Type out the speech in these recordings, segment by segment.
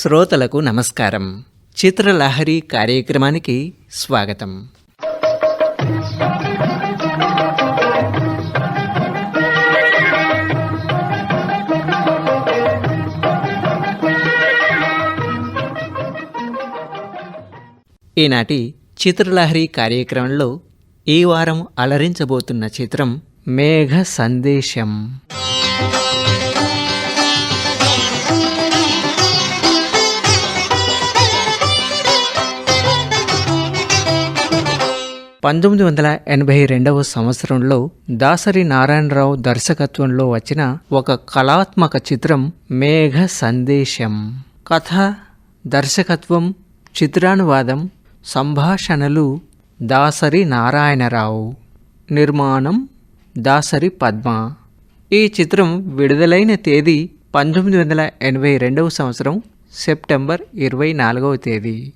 శ్రోతలకు నమస్కారం. చిత్రలహరి కార్యక్రమానికి స్వాగతం. ఈనాటి చిత్రలహరి కార్యక్రమంలో ఈ వారం అలరించబోతున్న చిత్రం మేఘ సందేశం పంతొమ్మిది వందల ఎనభై రెండవ సంవత్సరంలో దాసరి నారాయణరావు దర్శకత్వంలో వచ్చిన ఒక కళాత్మక చిత్రం మేఘ సందేశం. కథ దర్శకత్వం చిత్రానువాదం సంభాషణలు దాసరి నారాయణరావు. నిర్మాణం దాసరి పద్మ. ఈ చిత్రం విడుదలైన తేదీ పంతొమ్మిది వందల ఎనభై రెండవ సంవత్సరం సెప్టెంబర్ ఇరవై నాలుగవ తేదీ.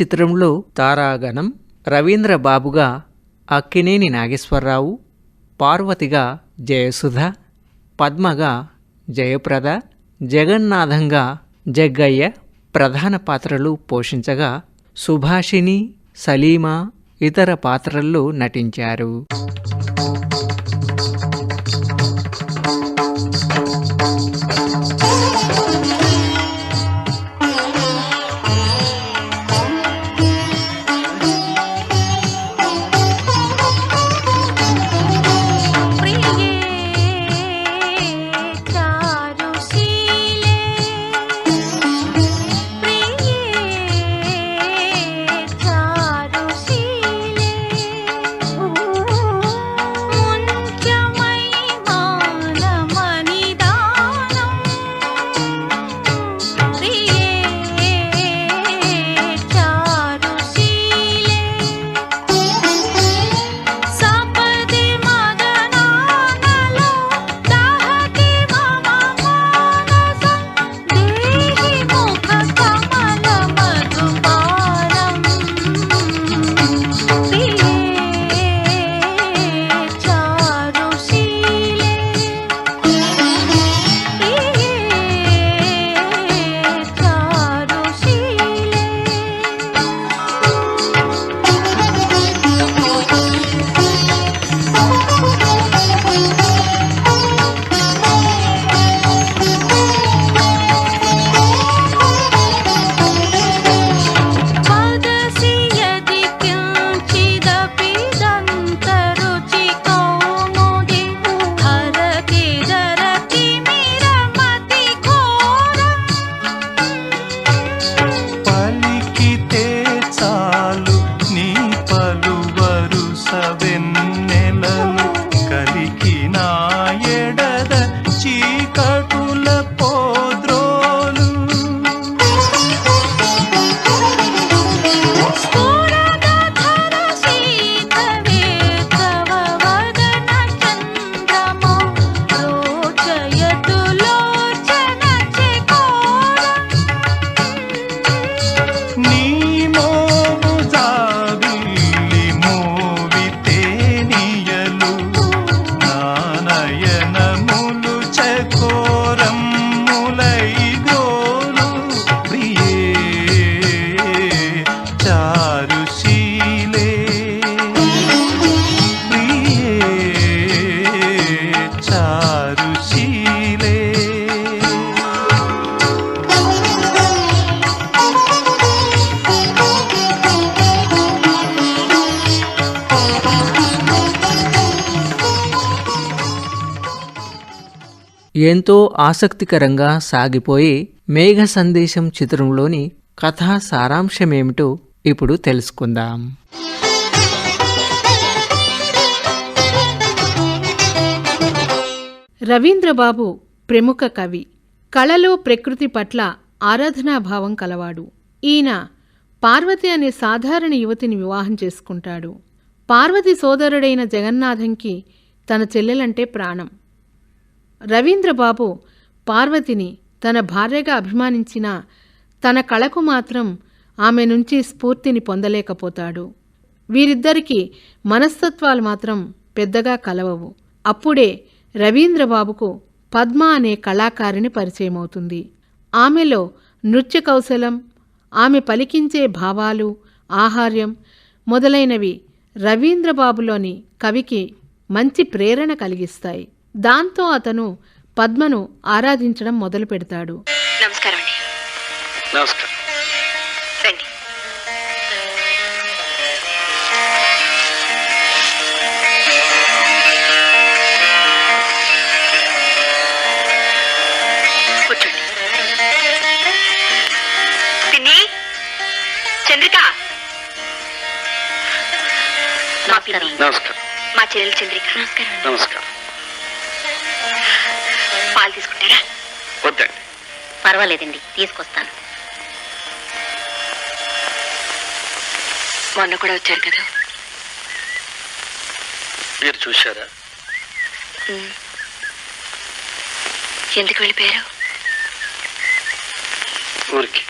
చిత్రంలో తారాగణం రవీంద్ర బాబుగా అక్కినేని నాగేశ్వరరావు పార్వతిగా జయసుధ పద్మగా జయప్రద జగన్నాథంగా జగ్గయ్య ప్రధాన పాత్రలు పోషించగా సుభాషిణి సలీమా ఇతర పాత్రల్లో నటించారు. ఎంతో ఆసక్తికరంగా సాగిపోయే మేఘ సందేశం చిత్రంలోని కథా సారాంశమేమిటో ఇప్పుడు తెలుసుకుందాం. రవీంద్రబాబు ప్రముఖ కవి. కళలో ప్రకృతి పట్ల ఆరాధనాభావం కలవాడు. ఈయన పార్వతి అనే సాధారణ యువతిని వివాహం చేసుకుంటాడు. పార్వతి సోదరుడైన జగన్నాథంకి తన చెల్లెలంటే ప్రాణం. రవీంద్రబాబు పార్వతిని తన భార్యగా అభిమానించిన తన కళకు మాత్రం ఆమె నుంచి స్ఫూర్తిని పొందలేకపోతాడు. వీరిద్దరికీ మనస్తత్వాలు మాత్రం పెద్దగా కలవవు. అప్పుడే రవీంద్రబాబుకు పద్మ అనే కళాకారిణి పరిచయమవుతుంది. ఆమెలో నృత్య కౌశలం ఆమె పలికించే భావాలు ఆహార్యం మొదలైనవి రవీంద్రబాబులోని కవికి మంచి ప్రేరణ కలిగిస్తాయి. దాంతో అతను పద్మను ఆరాధించడం మొదలు పెడతాడు. నమస్కారం అండి. నమస్కారం. రండి. కూర్చోండి. పిన్ని చంద్రిక. మా పిన్ని. నమస్కారం. మా చెల్లెలు చంద్రిక. నమస్కారం. నమస్కారం పాలు తీసుకుంటారా? వద్దండి. పర్వాలేదండి తీసుకొస్తాను. మొన్న కూడా వచ్చారు కదా. మీరు చూశారా. ఎందుకు వెళ్ళిపోయారు? ఊరికి.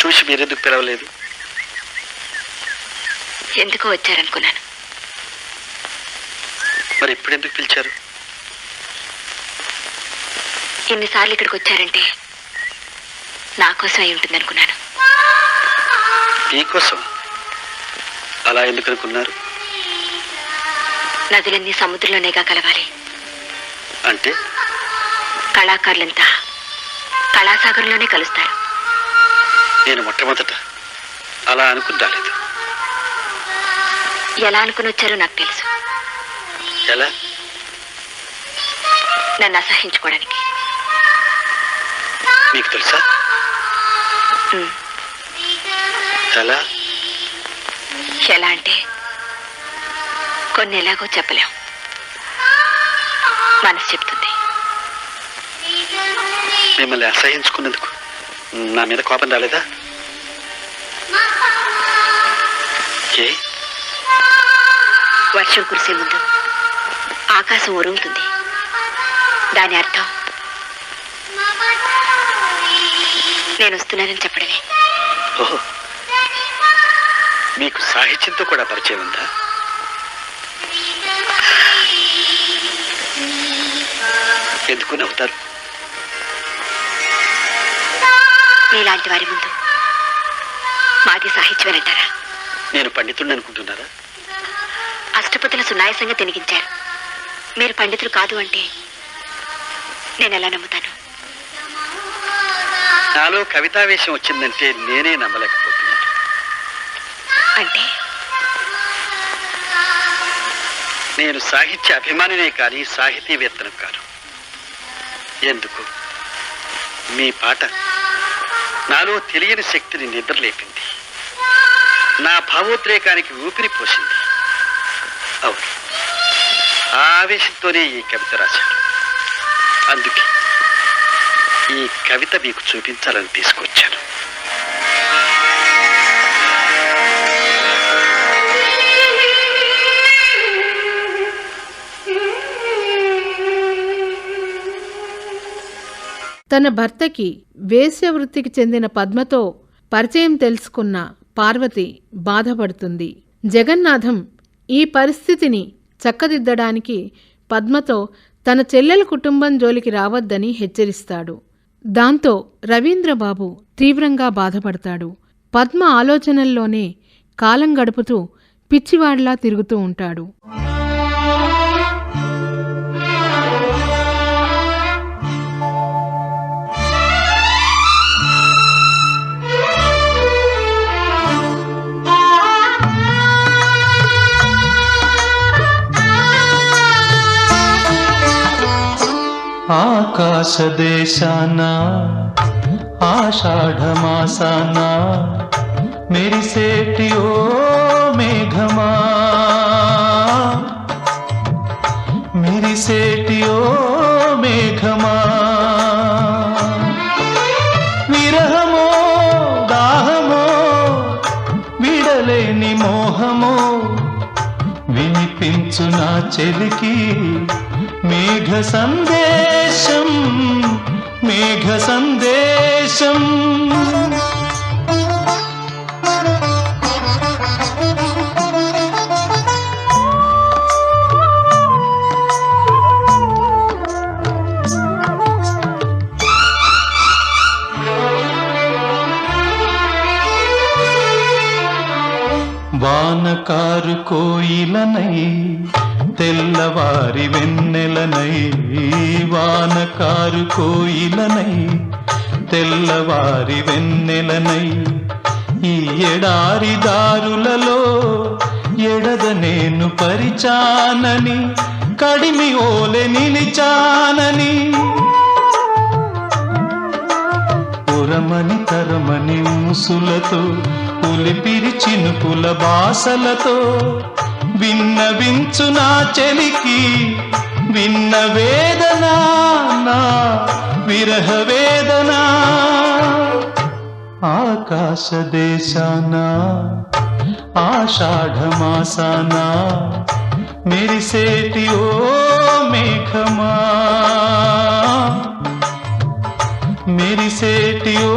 చూసి మీరెందుకు పిలవలేదు? ఎందుకో వచ్చారనుకున్నాను. మరి ఇప్పుడు ఎందుకు పిలిచారు? ఎన్నిసార్లు ఇక్కడికి వచ్చారంటే నా కోసం అయి ఉంటుంది అనుకున్నాను మీకోసం అలా ఎందుకు అనుకున్నారు? నదులన్నీ సముద్రంలోనేగా కలవాలి. అంటే? కళాకారులంతా కళాసాగరంలోనే కలుస్తారు. నేను మొట్టమొదట అలా అనుకుని రాలేదు ఎలా అనుకుని వచ్చారో నాకు తెలుసు. ఎలా? నన్ను అసహించుకోవడానికి. మీకు తెలుసా. ఎలా? ఎలా అంటే కొన్ని ఎలాగో చెప్పలేం. మనసు చెప్తుంది. మిమ్మల్ని అసహించుకున్నందుకు నా మీద కోపం రాలేదా? ఏ? వర్షం కురిసే ముందు ఆకాశం ఉరుముతుంది. దాని అర్థం నేను వస్తున్నానని చెప్పడమే. మీకు సాహిత్యంతో కూడా పరిచయం ఉందా? ఎందుకు నవ్వుతారు? మీలాంటి వారి ముందు మాది సాహిత్యం అంటారా? నేను పండితుడిని అనుకుంటున్నారా? అష్టపతుల సునాయాసంగా తినిగించారు. మీరు పండితులు కాదు అంటే నేను ఎలా నమ్ముతాను? నాలో కవితావేశం వచ్చిందంటే నేనే నమ్మలేకపోతున్నాను అంటే? నేను సాహిత్య అభిమానినే కానీ సాహితీవేత్తను కాను. ఎందుకు? మీ పాట నాలో తెలియని శక్తిని నిద్రలేపింది. నా భావోద్రేకానికి ఊపిరి పోసింది. అవును. ఆ ఆవేశంతోనే ఈ కవిత రాశాను. అందుకే ఈ కవిత మీకు చూపించాలని తీసుకొచ్చాను. తన భర్తకి వేశ్యవృత్తికి చెందిన పద్మతో పరిచయం తెలుసుకున్న పార్వతి బాధపడుతుంది. జగన్నాథం ఈ పరిస్థితిని చక్కదిద్దడానికి పద్మతో తన చెల్లెల కుటుంబం జోలికి రావద్దని హెచ్చరిస్తాడు. దాంతో రవీంద్రబాబు తీవ్రంగా బాధపడతాడు. పద్మ ఆలోచనల్లోనే కాలం గడుపుతూ పిచ్చివాడిలా తిరుగుతూ ఉంటాడు. ఆకాశదేశాన? ఆషాఢమాసాన? మెరిసేటి ఓ మేఘమా? మెరిసేటి ఓ మేఘమా? విరహమో దాహమో విడలేని మోహమో వినిపించు నా చెలికి మేఘ సందేశం మేఘ సందేశం వానకారు కోయిలనై తెల్లవారి వెన్నెలనై వాన కారు కోయిలనై తెల్లవారి వెన్నెలనై ఈ ఎడారి దారులలో ఎడద నేను పరిచానని కడిమి ఓలె నిలిచానని. పురమని తరమని ఊసులతో పులిపిరిచిను పుల బాసలతో విన్నవించు నా చెలికి విన్న వేదన నా విరహ వేదన. ఆకాశ దేశాన ఆషాఢమాసాన మెరిసేటి ఓ మేఘమా. మెరిసేటి ఓ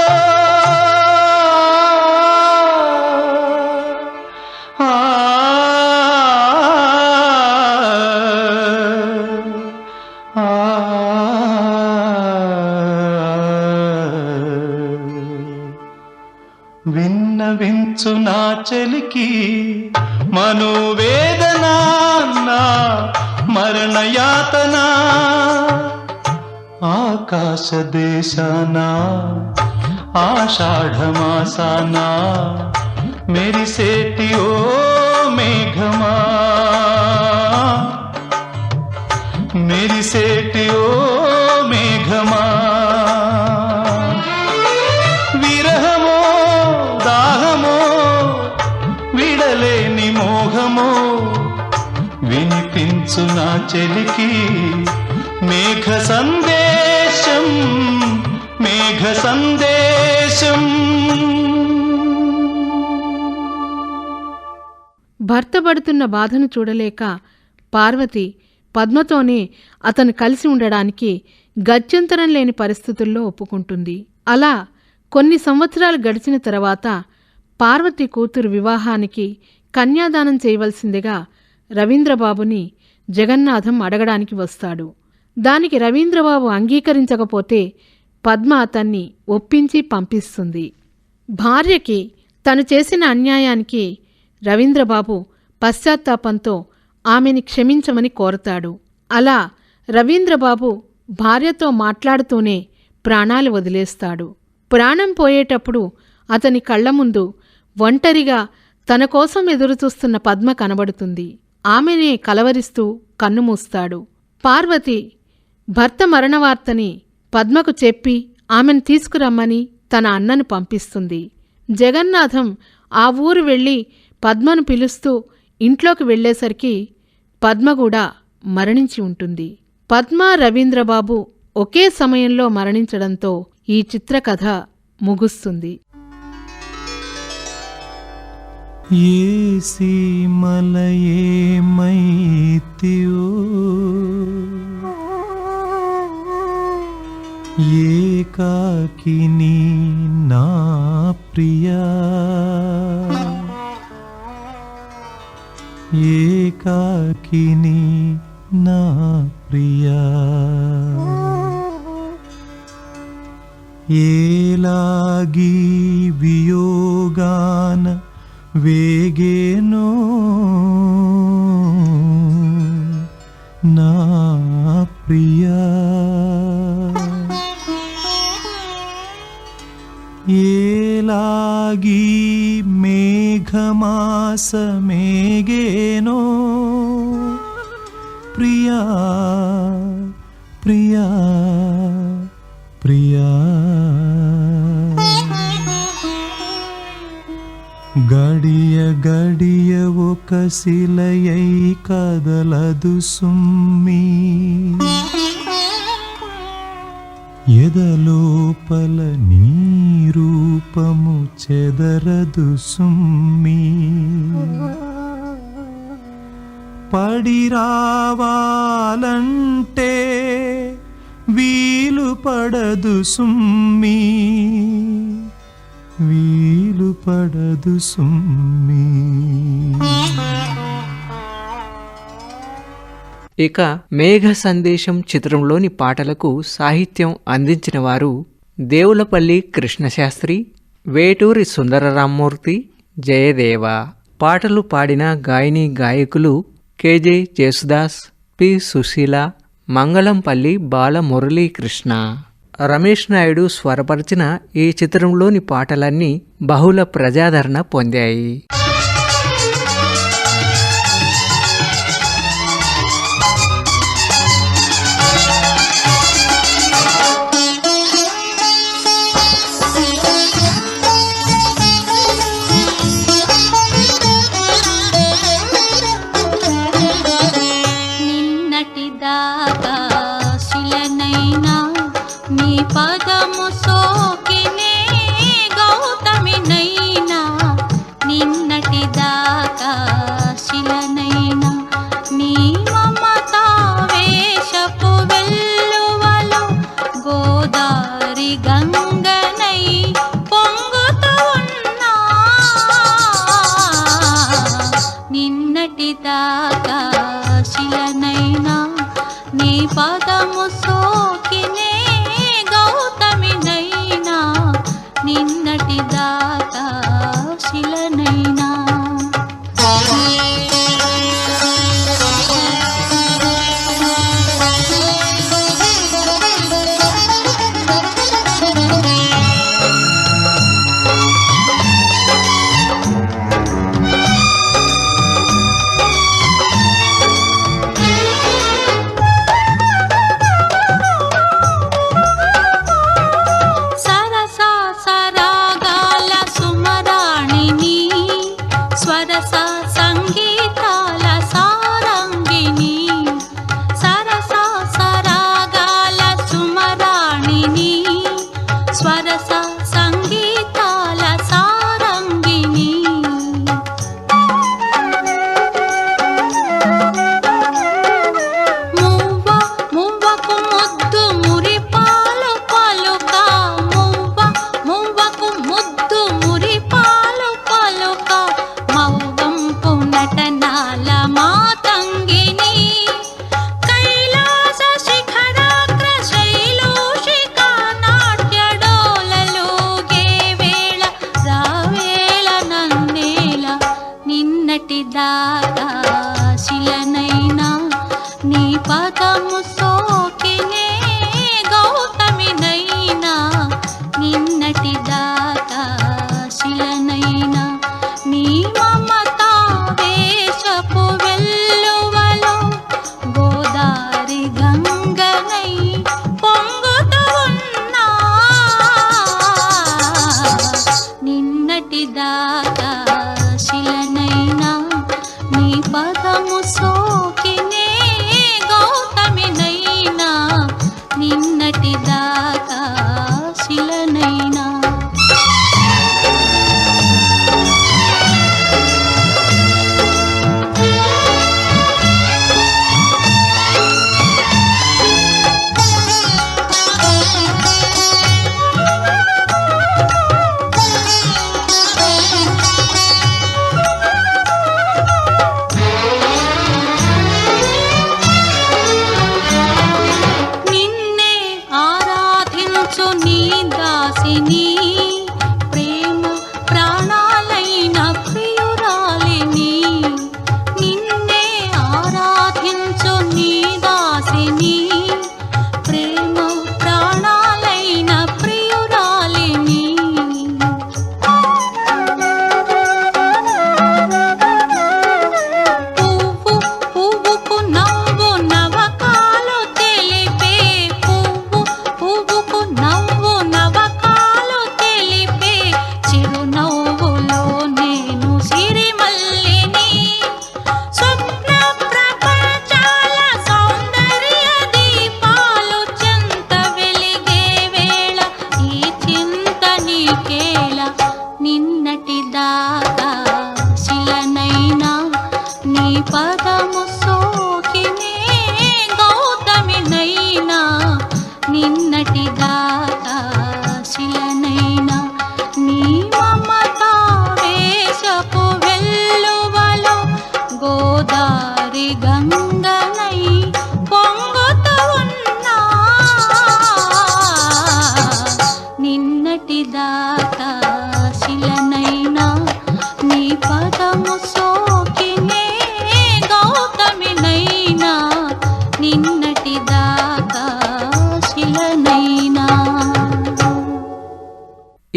విన్నవించు నా చెలికి మనోవేదన నా మరణయాతన. ఆకాశ దేశాన ఆషాఢమాసాన మెరిసేటి ఓ మేఘమా. మెరిసేటి ఓ వినిపించు నా చెలికి మేఘ సందేశం మేఘ సందేశం. భర్త పడుతున్న బాధను చూడలేక పార్వతి పద్మతోనే అతను కలిసి ఉండడానికి గత్యంతరం లేని పరిస్థితుల్లో ఒప్పుకుంటుంది. అలా కొన్ని సంవత్సరాలు గడిచిన తర్వాత పార్వతి కూతురు వివాహానికి కన్యాదానం చేయవలసిందిగా రవీంద్రబాబుని జగన్నాథం అడగడానికి వస్తాడు. దానికి రవీంద్రబాబు అంగీకరించకపోతే పద్మ అతన్ని ఒప్పించి పంపిస్తుంది. భార్యకి తను చేసిన అన్యాయానికి రవీంద్రబాబు పశ్చాత్తాపంతో ఆమెని క్షమించమని కోరతాడు. అలా రవీంద్రబాబు భార్యతో మాట్లాడుతూనే ప్రాణాలు వదిలేస్తాడు. ప్రాణం పోయేటప్పుడు అతని కళ్ళ ముందు ఒంటరిగా తన కోసం ఎదురుచూస్తున్న పద్మ కనబడుతుంది. ఆమెనే కలవరిస్తూ కన్నుమూస్తాడు. పార్వతి భర్త మరణవార్తని పద్మకు చెప్పి ఆమెను తీసుకురమ్మని తన అన్నను పంపిస్తుంది. జగన్నాథం ఆ ఊరు వెళ్ళి పద్మను పిలుస్తూ ఇంట్లోకి వెళ్ళేసరికి పద్మ కూడా మరణించి ఉంటుంది. పద్మ రవీంద్రబాబు ఒకే సమయంలో మరణించడంతో ఈ చిత్రకథ ముగుస్తుంది. ఏ సీమల ఏకాకిని నా ప్రియా. ఏకాకిని నా ప్రియా. ఏలాగి వియో వేగేను. నా ప్రియా. ఏలాగి మేఘమాస మేఘేనో ప్రియా గడియ గడియ ఒక శిలయై కదలదు సుమ్మి. ఎదలోపల నీ రూపము చెదరదు సుమ్మి. పడి రావాలంటే వీలు పడదు సుమ్మీ. వీలు పడదు సుమ్మి. ఇక మేఘ సందేశం చిత్రంలోని పాటలకు సాహిత్యం అందించిన వారు దేవులపల్లి కృష్ణశాస్త్రి వేటూరి సుందరరామ్మూర్తి జయదేవ. పాటలు పాడిన గాయని గాయకులు కేజే జేసుదాస్ పి సుశీల మంగళంపల్లి బాలమురళీకృష్ణ. రమేష్ నాయుడు స్వరపరిచిన ఈ చిత్రంలోని పాటలన్నీ బహుళ ప్రజాదరణ పొందాయి. কথা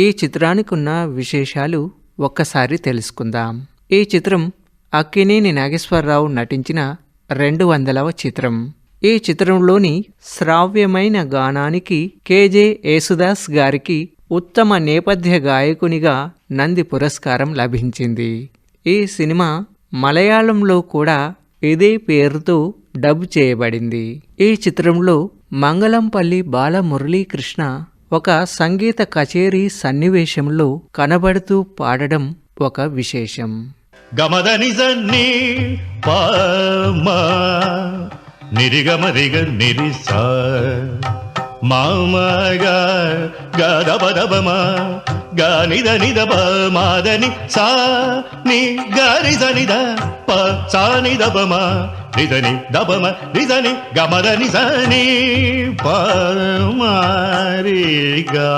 ఈ చిత్రానికి ఉన్న విశేషాలు ఒక్కసారి తెలుసుకుందాం. ఈ చిత్రం అక్కినేని నాగేశ్వరరావు నటించిన రెండు వందలవ చిత్రం. ఈ చిత్రంలోని శ్రావ్యమైన గానానికి కేజే యేసుదాస్ గారికి ఉత్తమ నేపథ్య గాయకునిగా నంది పురస్కారం లభించింది. ఈ సినిమా మలయాళంలో కూడా ఇదే పేరుతో డబ్ చేయబడింది. ఈ చిత్రంలో మంగళంపల్లి బాలమురళీకృష్ణ ఒక సంగీత కచేరీ సన్నివేశంలో కనబడుతూ పాడడం ఒక విశేషం. గమదని జన్ని పామ నిరిగమరిగ నిరిసా. మామగ గదబదబమ గానిద నిద మాదని సా ని గారి నిద ప సా నిదబమ నిదని దబమ నిదని గమదని సని పమారిగా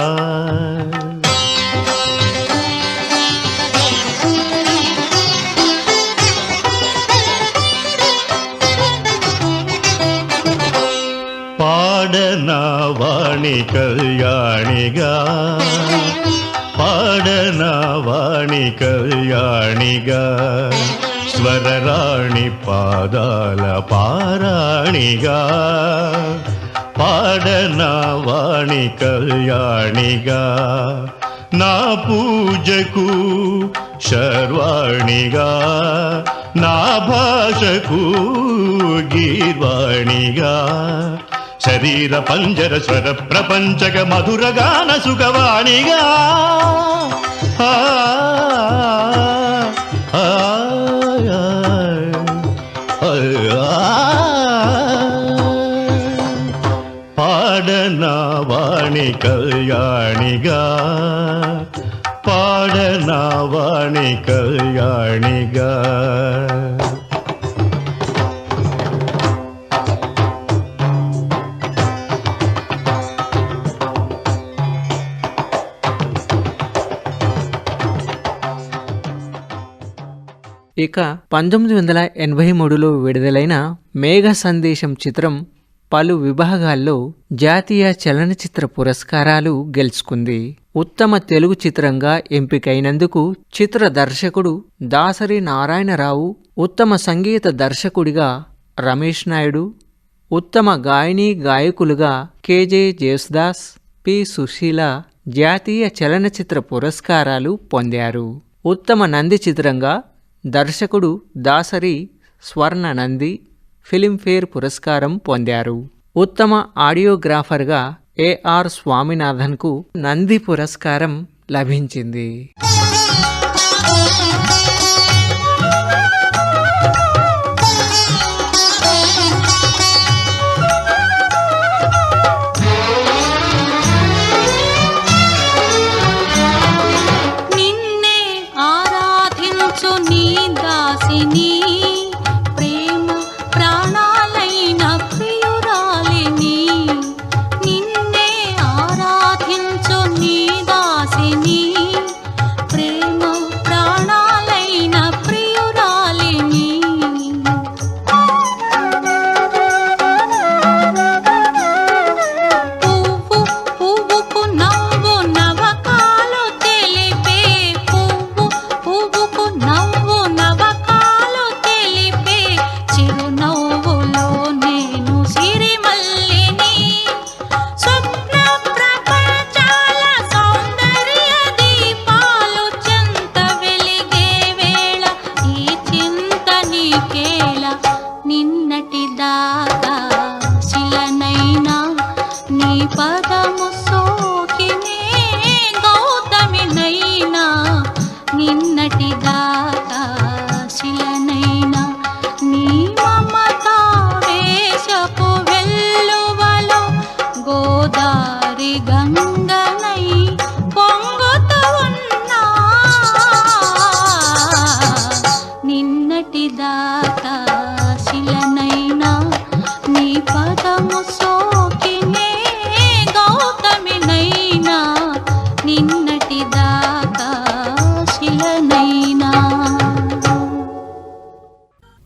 పాడన వాణి కళ్యాణిగా పాడన వాణి కళ్యాణిగా స్వరరాణి పాదాల పారాణిగా. పాడన వాణి కళ్యాణిగా నా పూజకు శర్వాణిగా. నా భాషకు గీర్వాణిగా. శరీర పంజర స్వర ప్రపంచక మధురగాన సుఖవాణిగా ఆ, ఆ, ఆ, పాడనా ఇక పంతొమ్మిది వందల ఎనభై మూడులో విడుదలైన మేఘ సందేశం చిత్రం పలు విభాగాల్లో జాతీయ చలనచిత్ర పురస్కారాలు గెలుచుకుంది. ఉత్తమ తెలుగు చిత్రంగా ఎంపికైనందుకు చిత్ర దర్శకుడు దాసరి నారాయణరావు ఉత్తమ సంగీత దర్శకుడిగా రమేష్ నాయుడు ఉత్తమ గాయని గాయకులుగా కేజే జేసుదాస్ పి. సుశీల జాతీయ చలనచిత్ర పురస్కారాలు పొందారు. ఉత్తమ నంది చిత్రంగా దర్శకుడు దాసరి స్వర్ణ నంది ఫిలింఫేర్ పురస్కారం పొందారు. ఉత్తమ ఆడియోగ్రాఫర్గా ఏఆర్ స్వామినాథన్కు నంది పురస్కారం లభించింది.